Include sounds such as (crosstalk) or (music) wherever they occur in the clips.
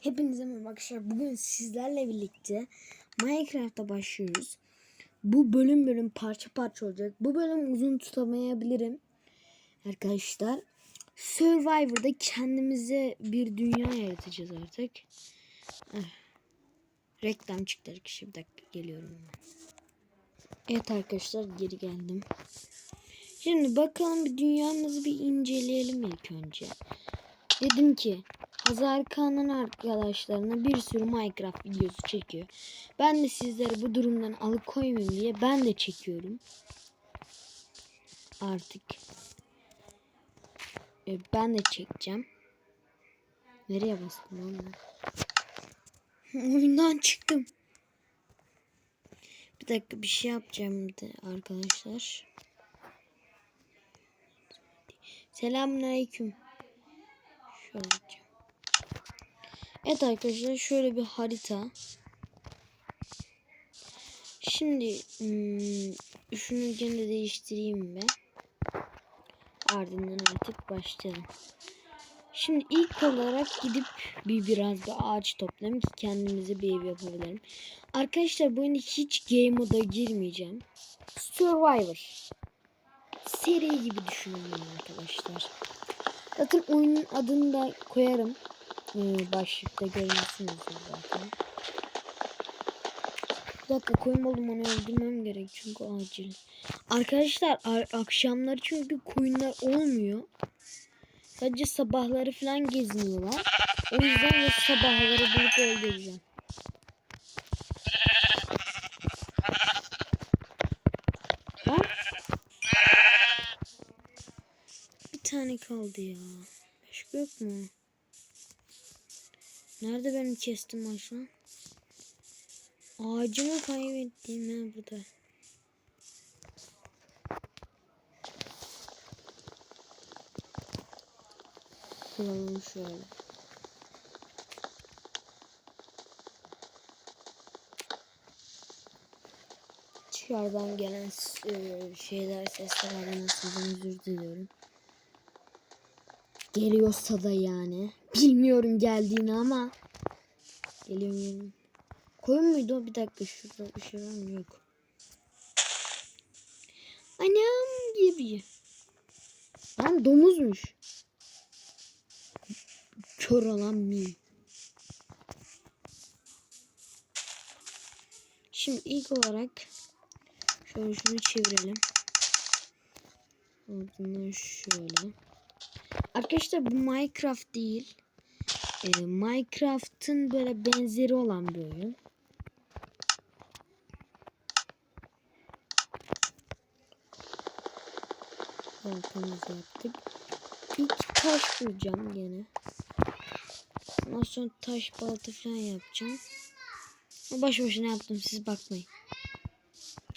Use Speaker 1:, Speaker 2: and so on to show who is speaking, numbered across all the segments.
Speaker 1: Hepinize merhaba arkadaşlar. Bugün sizlerle birlikte Minecraft'a başlıyoruz. Bu bölüm bölüm parça parça olacak. Bu bölüm uzun tutamayabilirim. Arkadaşlar Survivor'da kendimize bir dünya yaratacağız artık. Eh. Reklam çıktı arkadaşlar. Bir dakika geliyorum. Evet arkadaşlar geri geldim. Şimdi bakalım bir dünyamızı bir inceleyelim ilk önce. Dedim ki Hazar Kağan'ın arkadaşlarına bir sürü Minecraft videosu çekiyor. Ben de sizleri bu durumdan alıkoymayayım diye ben de çekiyorum. Artık. E, ben de çekeceğim. Nereye bastım lan? (laughs) Oyundan çıktım. Bir dakika bir şey yapacağım de arkadaşlar. Selamünaleyküm. Şöyle. Evet arkadaşlar şöyle bir harita. Şimdi hmm, şunu değiştireyim ben. Ardından artık başlayalım. Şimdi ilk olarak gidip bir biraz da ağaç toplayalım ki kendimize bir ev yapabilirim. Arkadaşlar bu hiç game moda girmeyeceğim. Survivor. Seri gibi düşünün arkadaşlar. Zaten oyunun adını da koyarım. Ee, başlıkta görüyorsunuzdur zaten. Bir dakika koyun oğlum onu öldürmem gerek çünkü acil. Arkadaşlar akşamları çünkü koyunlar olmuyor. Sadece sabahları falan geziniyorlar. O yüzden de sabahları bulup öldüreceğim. Ha? Bir tane kaldı ya. Başka yok mu? Nerede benim kestim lan? Ağacımı kaybettim ha burada. Kuralım şöyle. Dışarıdan gelen e, şeyler seslerden sizden özür diliyorum. Geliyorsa da yani. Bilmiyorum geldiğini ama. Geliyorum geliyorum. Koyun muydu o? Bir dakika şurada bir şey? Yok. Anam gibi. Lan domuzmuş. Kör olan mi? Şimdi ilk olarak şöyle şunu çevirelim. Ardından şöyle. Arkadaşlar bu Minecraft değil. Ee, Minecraft'ın böyle benzeri olan bir oyun. Baltamızı yaptık. İlk taş bulacağım gene. Ondan sonra taş balta falan yapacağım. Baş başına yaptım siz bakmayın.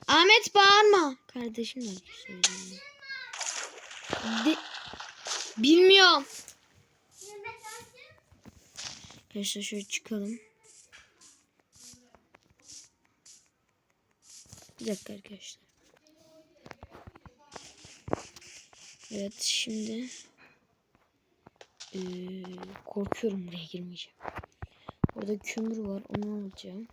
Speaker 1: Ahmet bağırma. Kardeşim de söyleyeyim. De Bilmiyorum. Arkadaşlar şöyle çıkalım. Bir dakika arkadaşlar. Evet şimdi ee, korkuyorum buraya girmeyeceğim. Orada kömür var onu alacağım.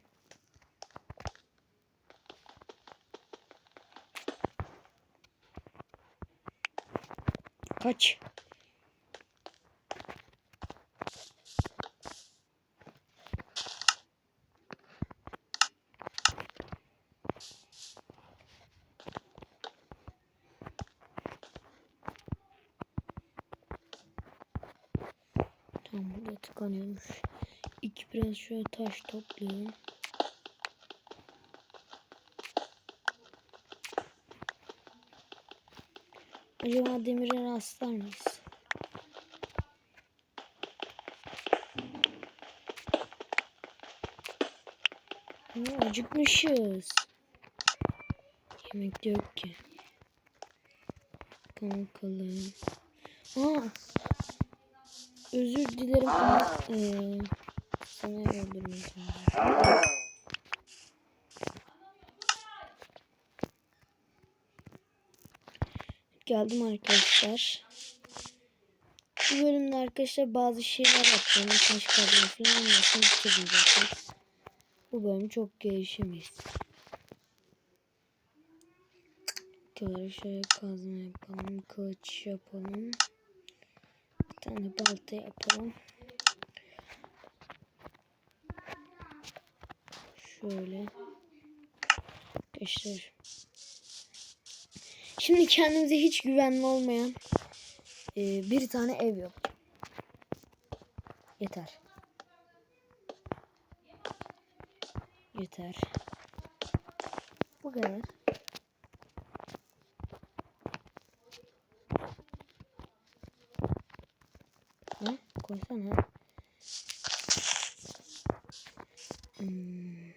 Speaker 1: Kaç. Tamam burada tıkanıyormuş. İki biraz şöyle taş toplayalım. Acaba demire rastlar mıyız? Ha, acıkmışız. Yemek yok ki. Bakalım. Aa, özür dilerim ama eee sana öldürmeyeceğim. Geldim arkadaşlar. Bu bölümde arkadaşlar bazı şeyler yapacağım. Taş kazma falan bitirdim zaten. Bu bölüm çok gelişemeyiz. Arkadaşlar kazma yapalım. Kılıç yapalım. Tane balta yapalım. Şöyle. Arkadaşlar. Şimdi kendimize hiç güvenli olmayan e, bir tane ev yok. Yeter. Yeter. Bu kadar. Ne? Koysana. Hmm.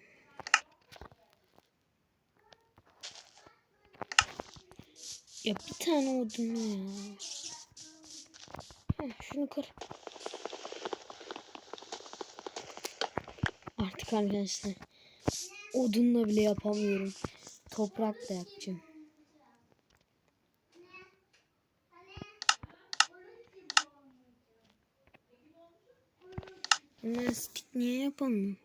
Speaker 1: Ya bir tane odun ya. Heh, şunu kır. Artık arkadaşlar odunla bile yapamıyorum. Toprak da yapacağım. Lastik niye yapamıyorum?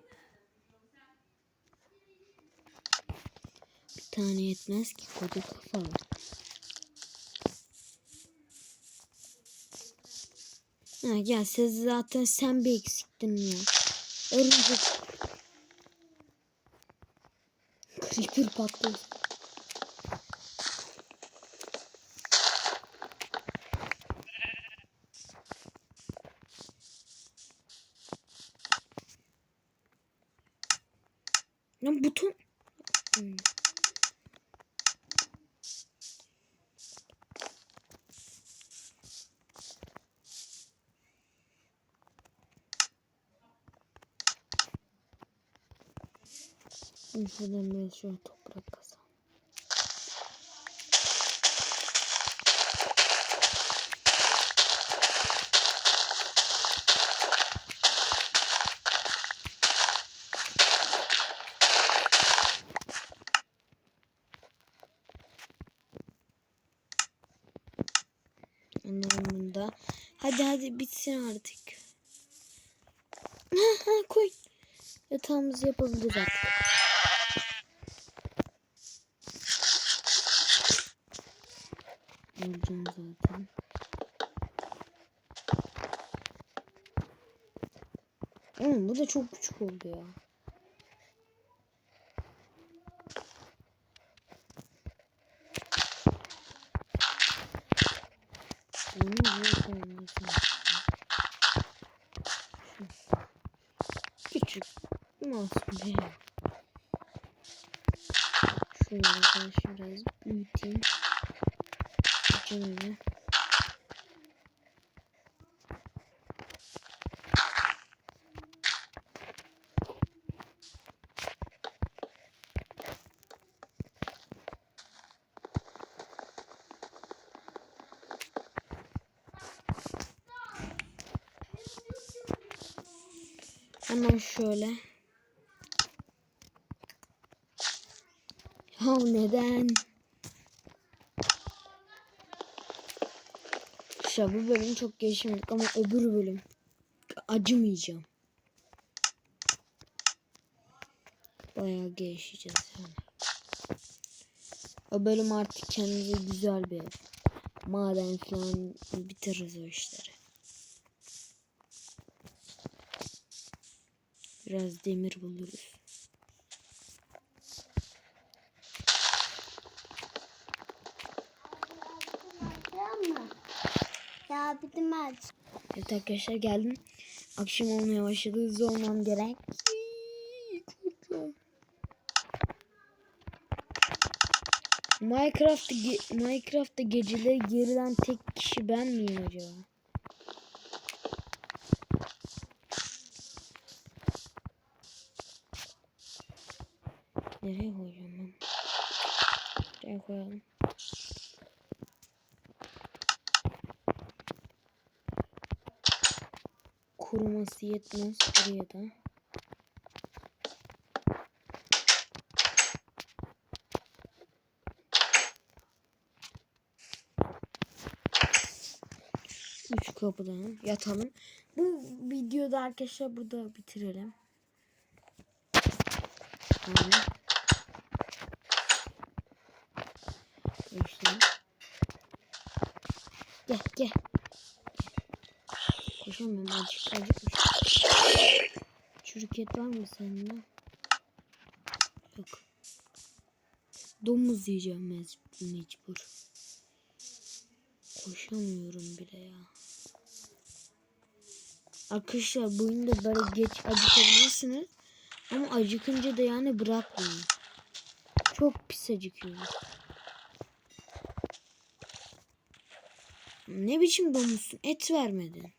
Speaker 1: Bir tane yetmez ki koca kafalı. Ha gel siz zaten sen bir eksiktin ya. Örümcek. Creeper patlıyor. Lan buton. Hmm. Şuradan biraz şöyle toprak kazan. Anlamında. Hadi hadi bitsin artık. Ha, (laughs) ha, koy. Yatağımızı yapabiliriz artık. Öleceğim zaten. Oğlum bu da çok küçük oldu ya. Küçük. Masum değil. Şöyle ben biraz büyüteyim. Şöyle. Hemen şöyle. Ya neden? İşte bu bölüm çok gelişmedik ama öbür bölüm acımayacağım. Bayağı gelişeceğiz yani. O bölüm artık kendimize güzel bir. Maden falan bitiririz o işleri. Biraz demir buluruz.
Speaker 2: Ya bitmez.
Speaker 1: Evet arkadaşlar geldim. Akşam olmaya başladı. Hızlı olmam gerek. Minecraft'ta ge- Minecraft'ta geceleri geriden tek kişi ben miyim acaba? Nereye koyacağım ben? Nereye koyalım? Kuruması yetmez buraya da. Üç kapıdan yatalım. Bu videoda arkadaşlar burada bitirelim. Böyle. Arkadaşlar. Gel gel. Koşamıyorum acık acıkmış. Çürük et var mı sende? Yok. Domuz yiyeceğim mec- mecbur. Koşamıyorum bile ya. Arkadaşlar bu oyunda böyle geç acıkabilirsiniz. Ama acıkınca da yani bırakmayın. Çok pis acıkıyorum. Ne biçim domuzsun? Et vermedin.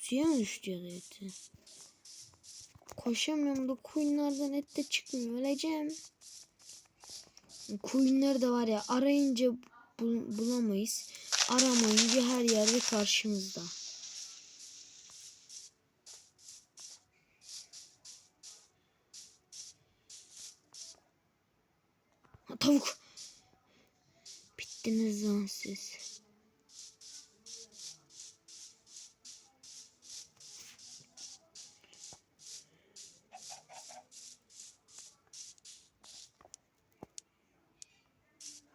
Speaker 1: Suya mı düştü ya da eti? Koşamıyorum da koyunlardan et de çıkmıyor. Öleceğim. Koyunları da var ya arayınca bul- bulamayız. Aramayınca her yerde karşımızda. Ha, tavuk. Bittiniz lan siz.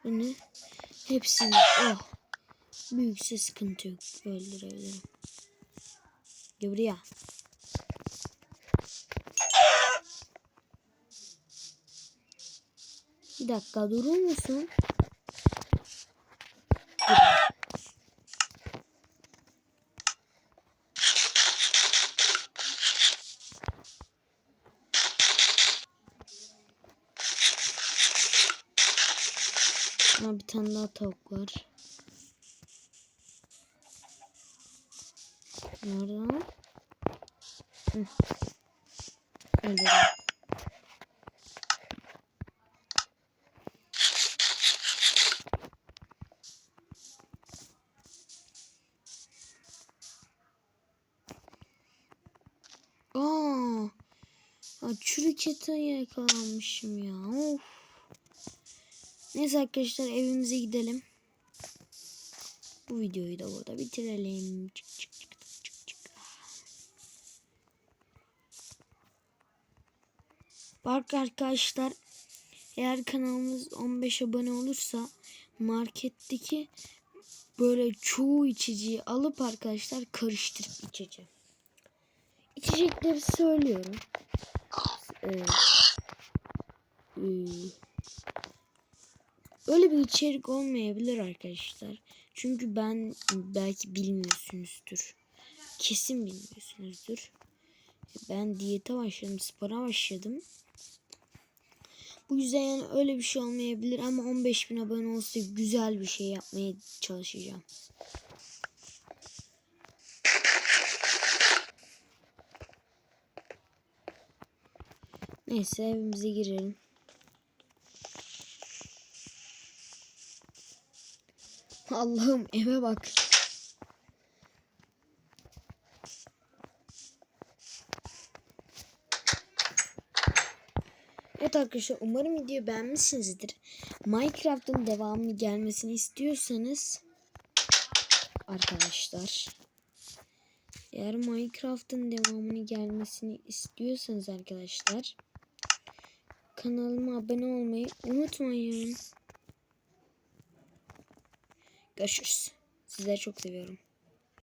Speaker 1: Ne? Hepsini. Oh. Büyükse sıkıntı yok. Öldürebilirim. Gel. Bir dakika durur musun? Ama bir tane daha tavuk var. Nerede lan? Hı. Öldürdüm. Aa çürük ete yakalanmışım ya. Of. Neyse arkadaşlar evimize gidelim. Bu videoyu da burada bitirelim. Çık çık çık çık çık. Bak arkadaşlar eğer kanalımız 15 abone olursa marketteki böyle çoğu içeceği alıp arkadaşlar karıştırıp içeceğim. İçecekleri söylüyorum. Ee, ee, öyle bir içerik olmayabilir arkadaşlar. Çünkü ben belki bilmiyorsunuzdur. Kesin bilmiyorsunuzdur. Ben diyete başladım, spora başladım. Bu yüzden yani öyle bir şey olmayabilir ama 15 bin abone olsa güzel bir şey yapmaya çalışacağım. Neyse evimize girelim. Allah'ım eve bak. Evet arkadaşlar umarım videoyu beğenmişsinizdir. Minecraft'ın devamı gelmesini istiyorsanız arkadaşlar eğer Minecraft'ın devamını gelmesini istiyorsanız arkadaşlar kanalıma abone olmayı unutmayın. Görüşürüz. Sizleri çok seviyorum.